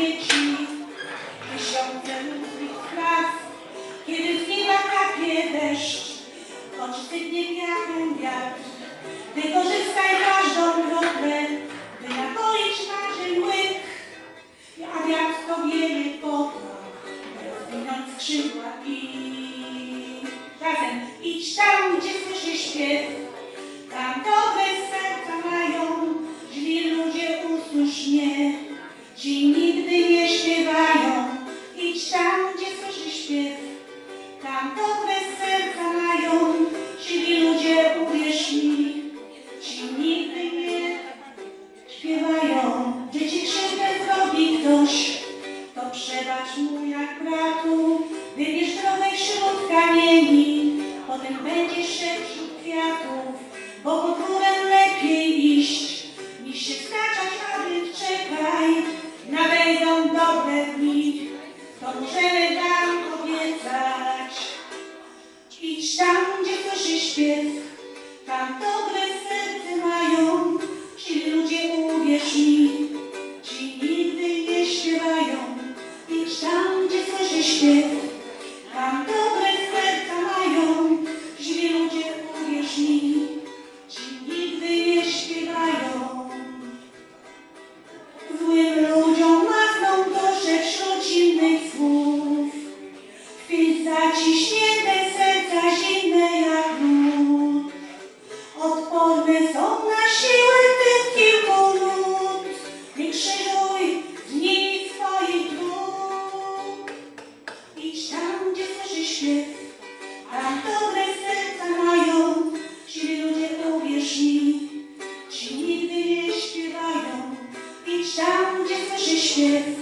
dzieci, tysiące ludzkich praw, kiedy z nieba kapie deszcz, choć sypnie kwiatem wiatr, wykorzystaj każdą kroplę, by napoić marzeń łyk, a wiatr to wiele kopła, rozwinąć skrzydła i razem idź tam, gdzie słyszy śpiew, tam dobre to przebacz mu jak bratu, wybierz drogę wśród kamieni, potem będziesz szedł wśród kwiatów, bo pod górę lepiej iść, niż się staczać, aby czekaj, nadejdą dobre dni, to możemy wam obiecać. Idź tam, gdzie słyszy śpiew, tam dobre gdzie słyszy gente!